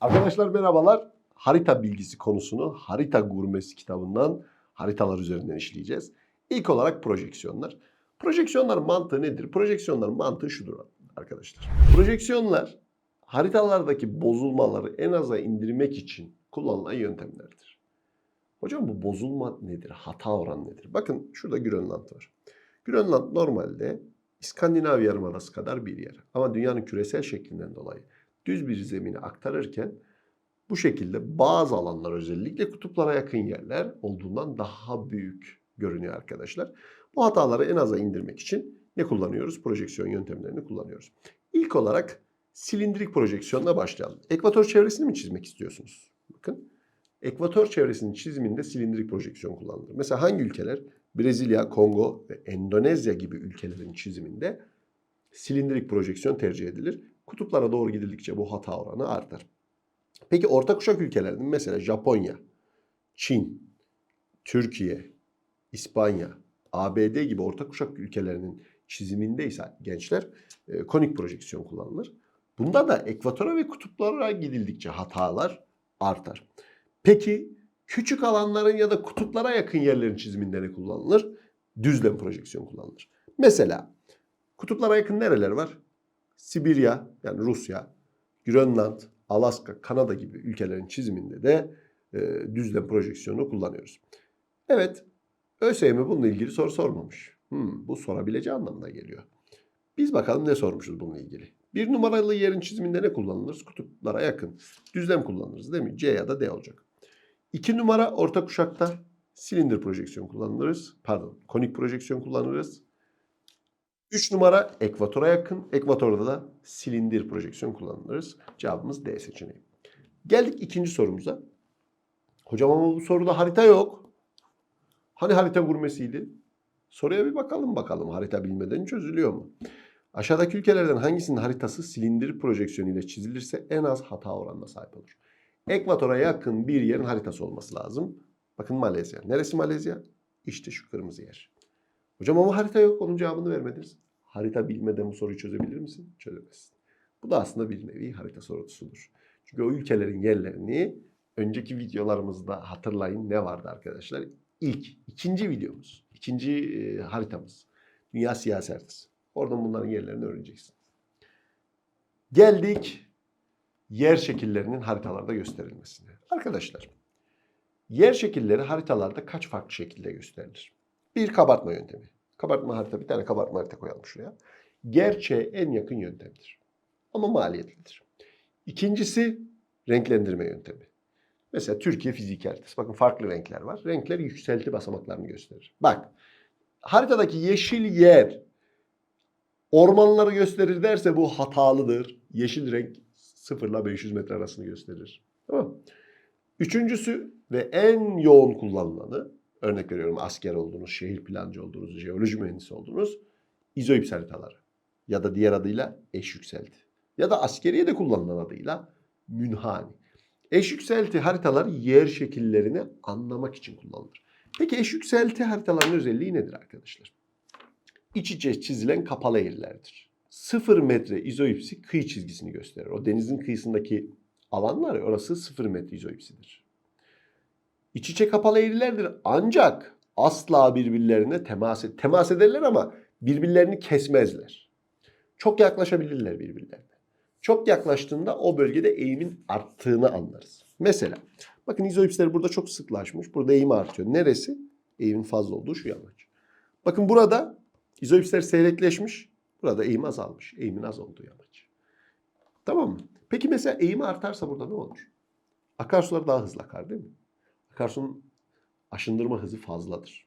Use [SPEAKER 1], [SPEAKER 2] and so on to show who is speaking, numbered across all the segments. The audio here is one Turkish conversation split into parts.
[SPEAKER 1] Arkadaşlar merhabalar. Harita bilgisi konusunu Harita Gurmesi kitabından haritalar üzerinden işleyeceğiz. İlk olarak projeksiyonlar. Projeksiyonların mantığı nedir? Projeksiyonların mantığı şudur arkadaşlar. Projeksiyonlar haritalardaki bozulmaları en aza indirmek için kullanılan yöntemlerdir. Hocam bu bozulma nedir? Hata oranı nedir? Bakın şurada Grönland var. Grönland normalde İskandinav Yarımadası kadar bir yer. Ama dünyanın küresel şeklinden dolayı düz bir zemini aktarırken bu şekilde bazı alanlar özellikle kutuplara yakın yerler olduğundan daha büyük görünüyor arkadaşlar. Bu hataları en aza indirmek için ne kullanıyoruz? Projeksiyon yöntemlerini kullanıyoruz. İlk olarak silindirik projeksiyonla başlayalım. Ekvator çevresini mi çizmek istiyorsunuz? Bakın. Ekvator çevresinin çiziminde silindirik projeksiyon kullanılır. Mesela hangi ülkeler? Brezilya, Kongo ve Endonezya gibi ülkelerin çiziminde silindirik projeksiyon tercih edilir. Kutuplara doğru gidildikçe bu hata oranı artar. Peki orta kuşak ülkelerinin mesela Japonya, Çin, Türkiye, İspanya, ABD gibi orta kuşak ülkelerinin çiziminde ise gençler e, konik projeksiyon kullanılır. Bunda da ekvatora ve kutuplara gidildikçe hatalar artar. Peki küçük alanların ya da kutuplara yakın yerlerin çiziminde ne kullanılır? Düzlem projeksiyon kullanılır. Mesela kutuplara yakın nereler var? Sibirya yani Rusya, Grönland, Alaska, Kanada gibi ülkelerin çiziminde de e, düzlem projeksiyonu kullanıyoruz. Evet, ÖSYM bununla ilgili soru sormamış. Hmm, bu sorabileceği anlamına geliyor. Biz bakalım ne sormuşuz bununla ilgili. Bir numaralı yerin çiziminde ne kullanılır? Kutuplara yakın. Düzlem kullanırız değil mi? C ya da D olacak. İki numara orta kuşakta silindir projeksiyon kullanırız. Pardon, konik projeksiyon kullanırız. 3 numara ekvatora yakın. Ekvatorda da silindir projeksiyon kullanırız. Cevabımız D seçeneği. Geldik ikinci sorumuza. Hocam ama bu soruda harita yok. Hani harita gurmesiydi? Soruya bir bakalım bakalım harita bilmeden çözülüyor mu? Aşağıdaki ülkelerden hangisinin haritası silindir projeksiyonu ile çizilirse en az hata oranına sahip olur? Ekvatora yakın bir yerin haritası olması lazım. Bakın Malezya. Neresi Malezya? İşte şu kırmızı yer. Hocam ama harita yok. Onun cevabını vermediniz. Harita bilmeden bu soruyu çözebilir misin? Çözemezsin. Bu da aslında bir nevi harita sorusudur. Çünkü o ülkelerin yerlerini önceki videolarımızda hatırlayın ne vardı arkadaşlar? İlk, ikinci videomuz, ikinci e, haritamız. Dünya siyasi haritası. Oradan bunların yerlerini öğreneceksin. Geldik yer şekillerinin haritalarda gösterilmesine. Arkadaşlar, yer şekilleri haritalarda kaç farklı şekilde gösterilir? Bir kabartma yöntemi. Kabartma harita, bir tane kabartma harita koyalım şuraya. Gerçeğe en yakın yöntemdir. Ama maliyetlidir. İkincisi renklendirme yöntemi. Mesela Türkiye fizik haritası. Bakın farklı renkler var. Renkler yükselti basamaklarını gösterir. Bak haritadaki yeşil yer ormanları gösterir derse bu hatalıdır. Yeşil renk 0 ile 500 metre arasını gösterir. Tamam? Üçüncüsü ve en yoğun kullanılanı örnek veriyorum asker oldunuz, şehir plancı oldunuz, jeoloji mühendisi oldunuz. İzoips haritaları ya da diğer adıyla eş yükselti ya da askeriye de kullanılan adıyla münhani. Eş yükselti haritalar yer şekillerini anlamak için kullanılır. Peki eş yükselti haritaların özelliği nedir arkadaşlar? İç içe çizilen kapalı yerlerdir. 0 metre izoipsi kıyı çizgisini gösterir. O denizin kıyısındaki alan var ya orası 0 metre izoipsidir. İç içe kapalı eğrilerdir ancak asla birbirlerine temas, et, temas ederler ama birbirlerini kesmezler. Çok yaklaşabilirler birbirlerine. Çok yaklaştığında o bölgede eğimin arttığını anlarız. Mesela bakın izoipsler burada çok sıklaşmış. Burada eğim artıyor. Neresi? Eğimin fazla olduğu şu yamaç. Bakın burada izoipsler seyrekleşmiş. Burada eğim azalmış. Eğimin az olduğu yamaç. Tamam mı? Peki mesela eğimi artarsa burada ne olur? Akarsular daha hızlı akar değil mi? Akarsu'nun aşındırma hızı fazladır.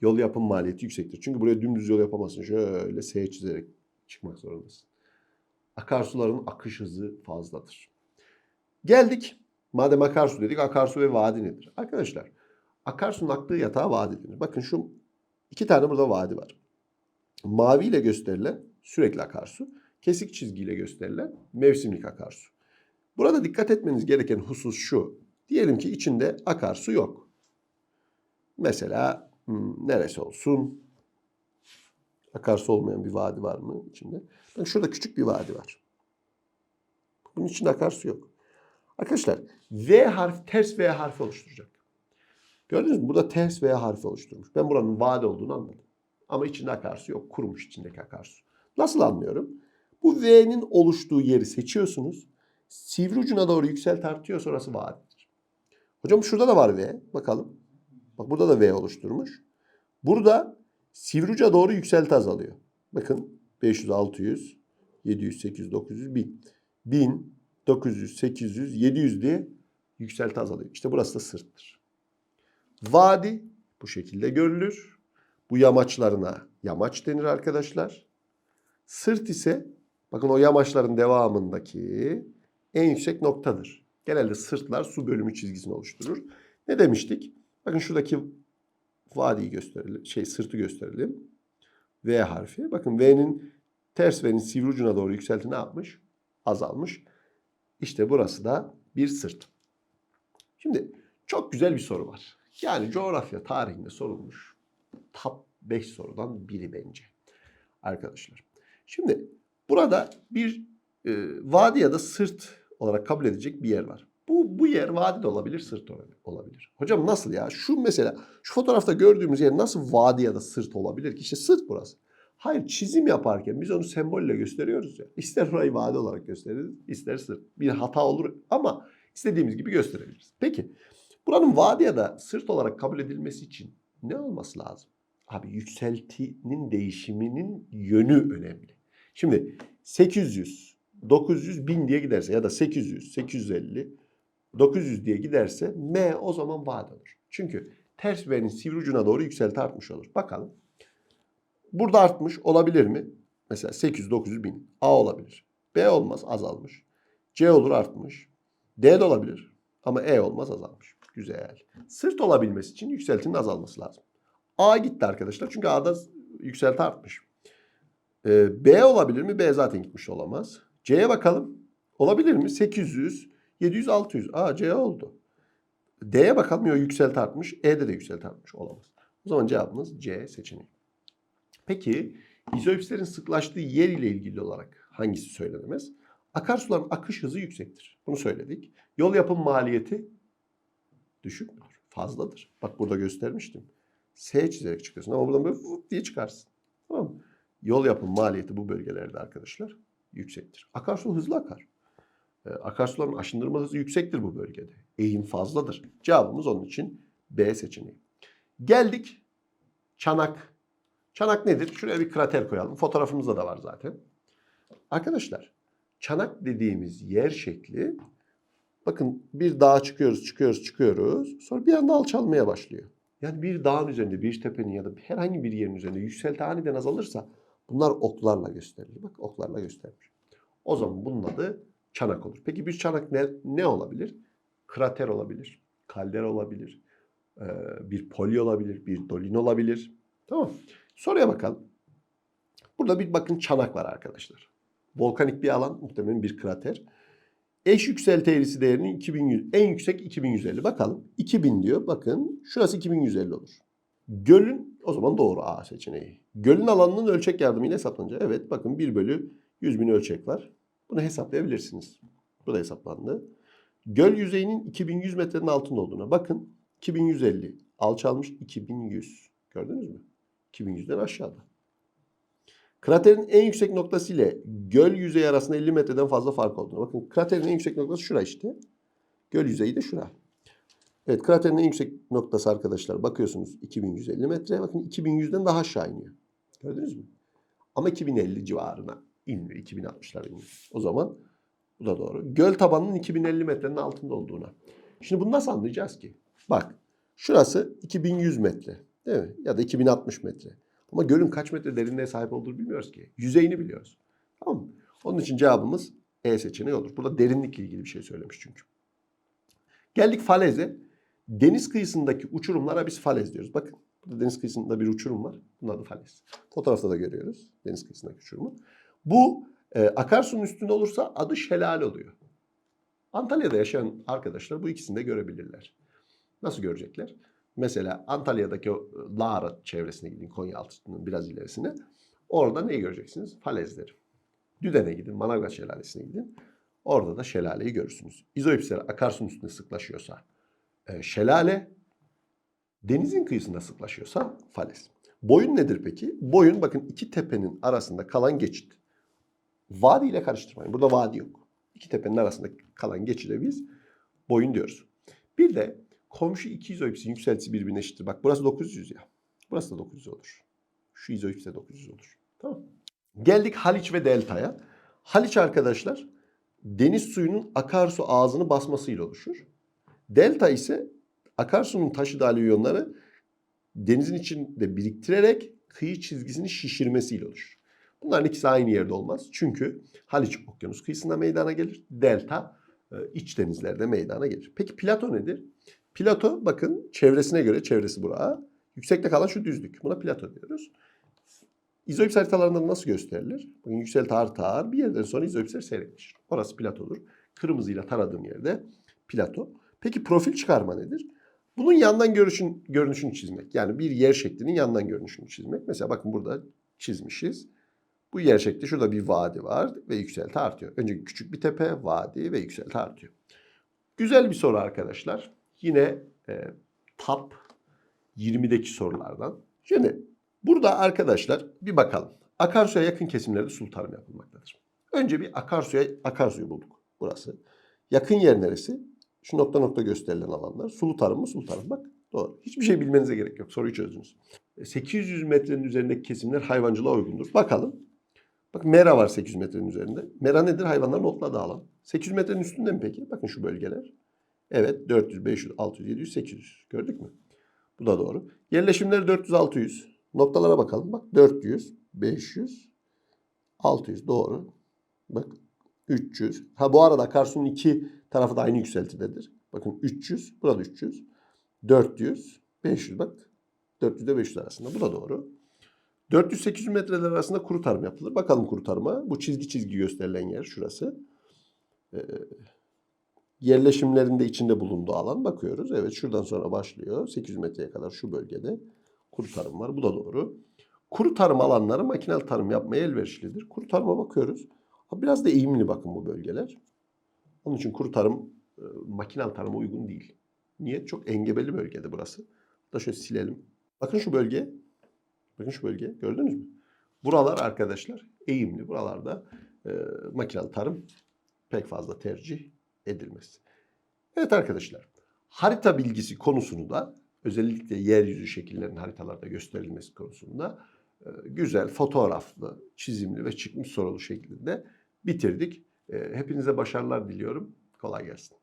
[SPEAKER 1] Yol yapım maliyeti yüksektir. Çünkü buraya dümdüz yol yapamazsın. Şöyle S çizerek çıkmak zorundasın. Akarsuların akış hızı fazladır. Geldik. Madem akarsu dedik akarsu ve vadi nedir? Arkadaşlar akarsunun aktığı yatağa vadi denir. Bakın şu iki tane burada vadi var. Mavi ile gösterilen sürekli akarsu. Kesik çizgiyle gösterilen mevsimlik akarsu. Burada dikkat etmeniz gereken husus şu. Diyelim ki içinde akarsu yok. Mesela hmm, neresi olsun? Akarsu olmayan bir vadi var mı içinde? Bak şurada küçük bir vadi var. Bunun içinde akarsu yok. Arkadaşlar V harfi ters V harfi oluşturacak. Gördünüz mü? Burada ters V harfi oluşturmuş. Ben buranın vade olduğunu anladım. Ama içinde akarsu yok. Kurumuş içindeki akarsu. Nasıl anlıyorum? Bu V'nin oluştuğu yeri seçiyorsunuz. Sivri ucuna doğru yükselt artıyor sonrası vadedir. Hocam şurada da var V. Bakalım. Bak burada da V oluşturmuş. Burada sivri uca doğru yükselti azalıyor. Bakın 500, 600, 700, 800, 900, 1000. 1000, 900, 800, 700 diye yükselti azalıyor. İşte burası da sırttır. Vadi bu şekilde görülür. Bu yamaçlarına yamaç denir arkadaşlar. Sırt ise bakın o yamaçların devamındaki en yüksek noktadır. Genelde sırtlar su bölümü çizgisini oluşturur. Ne demiştik? Bakın şuradaki vadiyi gösterelim. Şey sırtı gösterelim. V harfi. Bakın V'nin ters V'nin sivri ucuna doğru yükselti ne yapmış? Azalmış. İşte burası da bir sırt. Şimdi çok güzel bir soru var. Yani coğrafya tarihinde sorulmuş top 5 sorudan biri bence. Arkadaşlar. Şimdi burada bir e, vadi ya da sırt olarak kabul edecek bir yer var. Bu, bu yer vadi de olabilir, sırt olabilir. Hocam nasıl ya? Şu mesela şu fotoğrafta gördüğümüz yer nasıl vadi ya da sırt olabilir ki? İşte sırt burası. Hayır çizim yaparken biz onu sembolle gösteriyoruz ya. İster orayı vadi olarak gösteririz, ister sırt. Bir hata olur ama istediğimiz gibi gösterebiliriz. Peki buranın vadi ya da sırt olarak kabul edilmesi için ne olması lazım? Abi yükseltinin değişiminin yönü önemli. Şimdi 800, 900, 1000 diye giderse ya da 800, 850, 900 diye giderse M o zaman vade olur. Çünkü ters V'nin sivri ucuna doğru yükselti artmış olur. Bakalım. Burada artmış olabilir mi? Mesela 800, 900, 1000. A olabilir. B olmaz azalmış. C olur artmış. D de olabilir. Ama E olmaz azalmış. Güzel. Sırt olabilmesi için yükseltinin azalması lazım. A gitti arkadaşlar. Çünkü A'da yükselti artmış. Ee, B olabilir mi? B zaten gitmiş olamaz. C'ye bakalım. Olabilir mi? 800, 700, 600. Aa C oldu. D'ye bakalım. Yok yükselti artmış. E'de de yükselti artmış. Olamaz. O zaman cevabımız C seçeneği. Peki izoipslerin sıklaştığı yer ile ilgili olarak hangisi söylenemez? Akarsuların akış hızı yüksektir. Bunu söyledik. Yol yapım maliyeti düşük müdür? Fazladır. Bak burada göstermiştim. S çizerek çıkıyorsun ama buradan böyle diye çıkarsın. Tamam mı? Yol yapım maliyeti bu bölgelerde arkadaşlar yüksektir. Akarsu hızlı akar. Ee, akarsuların aşındırma hızı yüksektir bu bölgede. Eğim fazladır. Cevabımız onun için B seçeneği. Geldik çanak. Çanak nedir? Şuraya bir krater koyalım. Fotoğrafımızda da var zaten. Arkadaşlar çanak dediğimiz yer şekli bakın bir dağa çıkıyoruz, çıkıyoruz, çıkıyoruz. Sonra bir anda alçalmaya başlıyor. Yani bir dağın üzerinde, bir tepenin ya da herhangi bir yerin üzerinde yükselti aniden azalırsa bunlar oklarla gösterilir. Bak oklarla göstermiş. O zaman bunun adı çanak olur. Peki bir çanak ne, ne olabilir? Krater olabilir, kalder olabilir, bir poli olabilir, bir dolin olabilir. Tamam Soruya bakalım. Burada bir bakın çanak var arkadaşlar. Volkanik bir alan, muhtemelen bir krater. Eş yükselti eğrisi değerinin 2100, en yüksek 2150. Bakalım 2000 diyor. Bakın şurası 2150 olur. Gölün o zaman doğru A seçeneği. Gölün alanının ölçek yardımıyla hesaplanacak. Evet bakın 1 bölü 100 bin ölçek var. Bunu hesaplayabilirsiniz. Bu da hesaplandı. Göl yüzeyinin 2100 metrenin altında olduğuna bakın. 2150 alçalmış 2100. Gördünüz mü? 2100'den aşağıda. Kraterin en yüksek noktası ile göl yüzeyi arasında 50 metreden fazla fark olduğunu. Bakın kraterin en yüksek noktası şura işte. Göl yüzeyi de şura. Evet kraterin en yüksek noktası arkadaşlar bakıyorsunuz 2150 metre. Bakın 2100'den daha aşağı iniyor. Gördünüz mü? Ama 2050 civarına inmiyor. 2060'lara iniyor. O zaman bu da doğru. Göl tabanının 2050 metrenin altında olduğuna. Şimdi bunu nasıl anlayacağız ki? Bak şurası 2100 metre. Değil mi? Ya da 2060 metre. Ama gölün kaç metre derinliğe sahip olduğunu bilmiyoruz ki. Yüzeyini biliyoruz. Tamam mı? Onun için cevabımız E seçeneği olur. Burada derinlikle ilgili bir şey söylemiş çünkü. Geldik faleze. Deniz kıyısındaki uçurumlara biz falez diyoruz. Bakın burada deniz kıyısında bir uçurum var. Bunun adı falez. Fotoğrafta da görüyoruz deniz kıyısındaki uçurumu. Bu e, akarsunun üstünde olursa adı şelale oluyor. Antalya'da yaşayan arkadaşlar bu ikisini de görebilirler. Nasıl görecekler? Mesela Antalya'daki o Lara çevresine gidin, Konyaaltı'nın biraz ilerisine. Orada neyi göreceksiniz? Falezleri. Düden'e gidin, Manavgat Şelalesi'ne gidin. Orada da şelaleyi görürsünüz. İzoipsler akarsunun üstünde sıklaşıyorsa e, şelale, denizin kıyısında sıklaşıyorsa falez. Boyun nedir peki? Boyun bakın iki tepenin arasında kalan geçit. Vadi ile karıştırmayın. Burada vadi yok. İki tepenin arasında kalan geçide biz boyun diyoruz. Bir de komşu iki izoipsin yükseltisi birbirine eşittir. Bak burası 900 ya. Burası da 900 olur. Şu izoips de 900 olur. Tamam. Geldik Haliç ve Delta'ya. Haliç arkadaşlar deniz suyunun akarsu ağzını basmasıyla oluşur. Delta ise akarsunun taşıdığı alüvyonları denizin içinde biriktirerek kıyı çizgisini şişirmesiyle oluşur. Bunların ikisi aynı yerde olmaz. Çünkü Haliç okyanus kıyısında meydana gelir. Delta e, iç denizlerde meydana gelir. Peki plato nedir? Plato bakın çevresine göre çevresi bura. Yüksekte kalan şu düzlük. Buna plato diyoruz. İzoips haritalarında nasıl gösterilir? Bakın yükselti artı ağır bir yerden sonra izoipsler seyrekleşir. Orası platodur. Kırmızıyla taradığım yerde plato. Peki profil çıkarma nedir? Bunun yandan görünüşün, görünüşünü çizmek. Yani bir yer şeklinin yandan görünüşünü çizmek. Mesela bakın burada çizmişiz. Bu yer şekli şurada bir vadi var ve yükselti artıyor. Önce küçük bir tepe, vadi ve yükselti artıyor. Güzel bir soru arkadaşlar. Yine e, top 20'deki sorulardan. Şimdi burada arkadaşlar bir bakalım. Akarsuya yakın kesimlerde sulu tarım yapılmaktadır. Önce bir akarsuya akarsuyu bulduk. Burası. Yakın yer neresi? Şu nokta nokta gösterilen alanlar. Sulu tarım mı? Sulu tarım. Bak doğru. Hiçbir şey bilmenize gerek yok. Soruyu çözdünüz. E, 800 metrenin üzerindeki kesimler hayvancılığa uygundur. Bakalım. Bak mera var 800 metrenin üzerinde. Mera nedir? Hayvanların otladığı alan. 800 metrenin üstünde mi peki? Bakın şu bölgeler. Evet 400, 500, 600, 700, 800. Gördük mü? Bu da doğru. Yerleşimleri 400, 600. Noktalara bakalım. Bak 400, 500, 600. Doğru. Bak 300. Ha bu arada akarsunun iki tarafı da aynı yükseltidedir. Bakın 300, burada 300. 400, 500 bak. 400 ile 500 arasında. Bu da doğru. 400-800 metreler arasında kuru tarım yapılır. Bakalım kuru tarıma. Bu çizgi çizgi gösterilen yer şurası. Ee, yerleşimlerinde içinde bulunduğu alan bakıyoruz. Evet şuradan sonra başlıyor. 800 metreye kadar şu bölgede kuru tarım var. Bu da doğru. Kuru tarım alanları makinel tarım yapmaya elverişlidir. Kuru tarıma bakıyoruz. Biraz da eğimli bakın bu bölgeler. Onun için kuru tarım e, makinel tarıma uygun değil. Niye? Çok engebeli bölgede burası. Da şöyle silelim. Bakın şu bölge. Bakın şu bölge. Gördünüz mü? Buralar arkadaşlar eğimli. Buralarda e, makinel tarım pek fazla tercih edilmez. Evet arkadaşlar. Harita bilgisi konusunu da özellikle yeryüzü şekillerinin haritalarda gösterilmesi konusunda e, güzel, fotoğraflı, çizimli ve çıkmış sorulu şeklinde bitirdik. E, hepinize başarılar diliyorum. Kolay gelsin.